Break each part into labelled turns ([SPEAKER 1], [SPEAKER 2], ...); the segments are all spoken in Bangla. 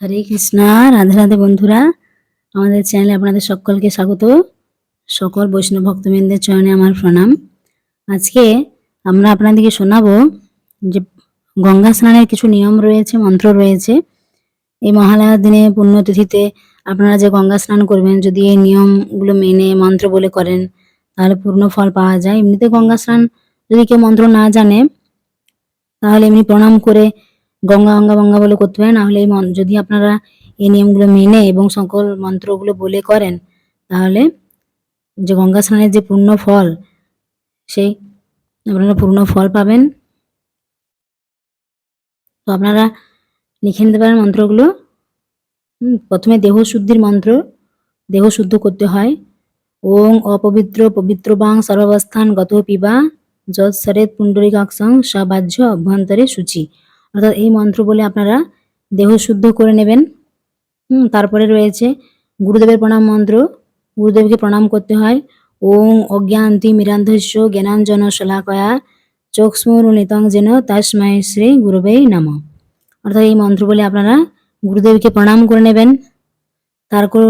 [SPEAKER 1] হরে কৃষ্ণা, রাধে রাধে বন্ধুরা। আমাদের চ্যানেলে আপনাদের সকলকে স্বাগত। সকল বৈষ্ণব ভক্তবৃন্দের চরণে আমার প্রণাম। আজকে আমরা আপনাদেরকে শোনাবো যে গঙ্গা স্নানের কিছু নিয়ম রয়েছে, মন্ত্র রয়েছে। এই মহালয়ার দিনে পুণ্যতিথিতে আপনারা যে গঙ্গা স্নান করবেন, যদি এই নিয়মগুলো মেনে মন্ত্র বলে করেন, তাহলে পূর্ণ ফল পাওয়া যায়। এমনিতে গঙ্গা স্নান যদি কেউ মন্ত্র না জানে, তাহলে এমনি প্রণাম করে গঙ্গা গঙ্গা গঙ্গা বলে করতে পারেন নাহলে এই যদি আপনারা এই নিয়মগুলো মেনে এবং সকল মন্ত্রগুলো বলে করেন, তাহলে যে গঙ্গা স্নানের যে পূর্ণ ফল, সেই আপনারা পূর্ণ ফল পাবেন। তো আপনারা লিখে নিতে পারেন মন্ত্রগুলো। প্রথমে দেহ শুদ্ধির মন্ত্র, দেহ শুদ্ধ করতে হয়। ওং অপবিত্র পবিত্র বাং সর্বাবস্থান গত পিবা যৎ সরেত পুণ্ডরিকাক্ষং সবাহ্য অভ্যন্তরে সূচি অর্থাৎ এই মন্ত্র বলে আপনারা দেহ শুদ্ধ করে নেবেন। হুম, তারপরে রয়েছে গুরুদেবের প্রণাম মন্ত্র। গুরুদেবকে প্রণাম করতে হয়। ওং অজ্ঞান্তি মিরান্ধস্য জ্ঞানাঞ্জন শলাকয়া চক্ষুরুনিতং যেন তস্মৈ শ্রী গুরুবেই নাম। অর্থাৎ এই মন্ত্র বলে আপনারা গুরুদেবকে প্রণাম করে নেবেন। তারপর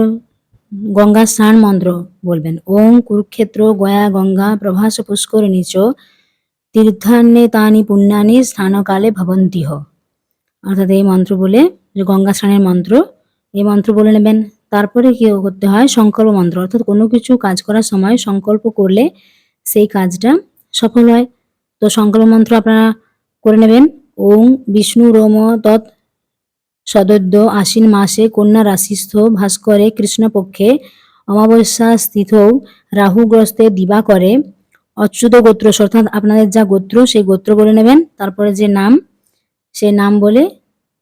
[SPEAKER 1] গঙ্গা স্নান মন্ত্র বলবেন। ওং কুরুক্ষেত্র গয়া গঙ্গা প্রভাস পুষ্করিণী চ তীর্থান্নে তানি পুণ্যানি স্নানকালে ভবন্তিহ। অর্থাৎ এই মন্ত্র বলে, যে গঙ্গা স্নানের মন্ত্র, এই মন্ত্র বলে নেবেন। তারপরে কি করতে হয়? সংকল্প মন্ত্র। অর্থাৎ কোনো কিছু কাজ করার সময় সংকল্প করলে সেই কাজটা সফল হয়। তো সংকল্প মন্ত্র আপনারা করে নেবেন। ওং বিষ্ণু রোম তৎ সদদ্য আশ্বিন মাসে কন্যা রাশিস্থ ভাস্করে কৃষ্ণপক্ষে অমাবস্যা স্থিত রাহুগ্রস্তে দিবাকরে অচ্যুত গোত্র, অর্থাৎ আপনাদের যা গোত্র, সেই গোত্র বলে নেবেন। তারপরে যে নাম, সেই নাম বলে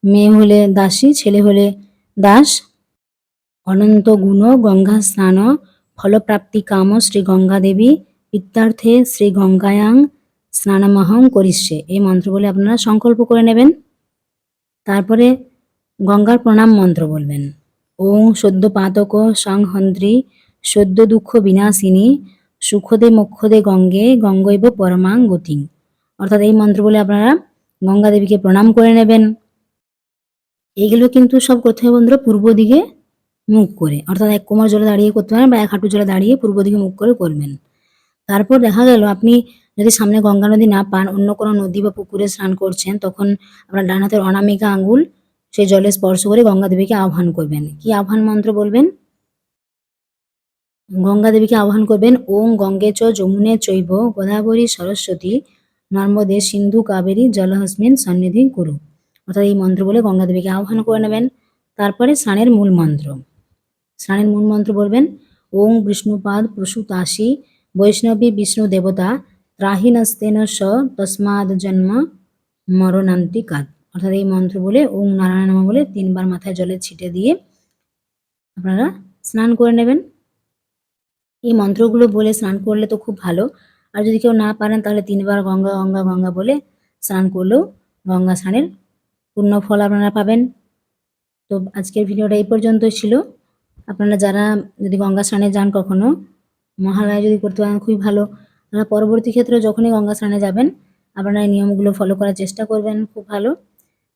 [SPEAKER 1] মেয়ে হলে দাসী, ছেলে হলে দাস। অনন্ত গুণ, গঙ্গা স্নান, ফলপ্রাপ্তি কাম, শ্রী গঙ্গা দেবী। ইত্যার্থে শ্রী গঙ্গায়াং স্নানমহং করিষ্যে। এই মন্ত্র বলে আপনারা সংকল্প করে নেবেন। তারপরে গঙ্গার প্রণাম মন্ত্র বলবেন। ওং সদ্য পাতক সংহন্ত্রী সদ্য দুঃখ বিনাশিনী সুখদে মোক্ষদে গঙ্গে, গঙ্গৈব, পরমাং, গতিং। অর্থাৎ এই মন্ত্র বলে আপনারা গঙ্গা দেবীকে প্রণাম করে নেবেন। এইগুলো কিন্তু সব করতে হবে বন্ধুরা পূর্ব দিকে মুখ করে। অর্থাৎ এক কোমর জলে দাঁড়িয়ে করতে পারেন বা এক হাঁটু জলে দাঁড়িয়ে পূর্ব দিকে মুখ করে করবেন। তারপর দেখা গেল, আপনি যদি সামনে গঙ্গা নদী না পান, অন্য কোনো নদী বা পুকুরে স্নান করছেন, তখন আপনার ডান হাতের অনামিকা আঙ্গুল সেই জলে স্পর্শ করে গঙ্গা দেবীকে আহ্বান করবেন। কি আহ্বান মন্ত্র বলবেন? গঙ্গা দেবীকে আহ্বান করবেন। ওং গঙ্গে চ যমুনে চৈব গোদাবরী সরস্বতী নর্মদে সিন্ধু কাবেরী জলহস্মিন সন্নিধি কুরু। অর্থাৎ এই মন্ত্র বলে গঙ্গা দেবীকে আহ্বান করে নেবেন। তারপরে স্নানের মূল মন্ত্র। স্নানের মূল মন্ত্র বলবেন, ওং বিষ্ণুপাদ প্রসূতাসি বৈষ্ণবী বিষ্ণু দেবতা ত্রাহিনস্তেন স তস্মাদ জন্ম মরণান্তিকাত অর্থাৎ এই মন্ত্র বলে ওং নারায়ণ বলে তিনবার মাথায় জলে ছিটে দিয়ে আপনারা স্নান করে নেবেন। এই মন্ত্রগুলো বলে স্নান করলে তো খুব ভালো। আর যদি কেউ না পারেন তাহলে তিনবার গঙ্গা গঙ্গা গঙ্গা বলে স্নান করলেও গঙ্গা স্নানের পূর্ণ ফল আপনারা পাবেন। তো আজকের ভিডিওটা এই পর্যন্তই ছিল। আপনারা যারা যদি গঙ্গা স্নানে যান কখনো, মহালয়া যদি করতে পারেন খুবই ভালো। আপনারা পরবর্তী ক্ষেত্রে যখনই গঙ্গা স্নানে যাবেন, আপনারা এই নিয়মগুলো ফলো করার চেষ্টা করবেন, খুব ভালো।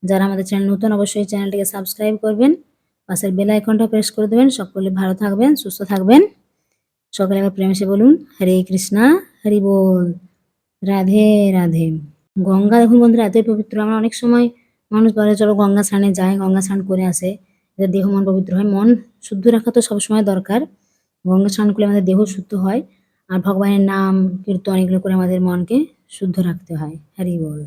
[SPEAKER 1] যারা আমাদের চ্যানেল নতুন, অবশ্যই চ্যানেলটিকে সাবস্ক্রাইব করবেন। পাশের বেল আইকনটা প্রেস করে দেবেন। সকলে ভালো থাকবেন, সুস্থ থাকবেন। সকলে আবার প্রেম সে বলুন, হরে কৃষ্ণা, হরি বল। রাধে রাধে। গঙ্গা, দেখুন বন্ধুরা, এতই পবিত্র। আমরা অনেক সময় মানুষ বলে, চলো গঙ্গা স্নানে যায় গঙ্গা স্নান করে আসে। এতে দেহ মন পবিত্র হয়। মন শুদ্ধ রাখা তো সবসময় দরকার। গঙ্গা স্নান করলে আমাদের দেহ শুদ্ধ হয়। আর ভগবানের নাম, কীর্তন, এগুলো করে আমাদের মনকে শুদ্ধ রাখতে হয়। হরি বল।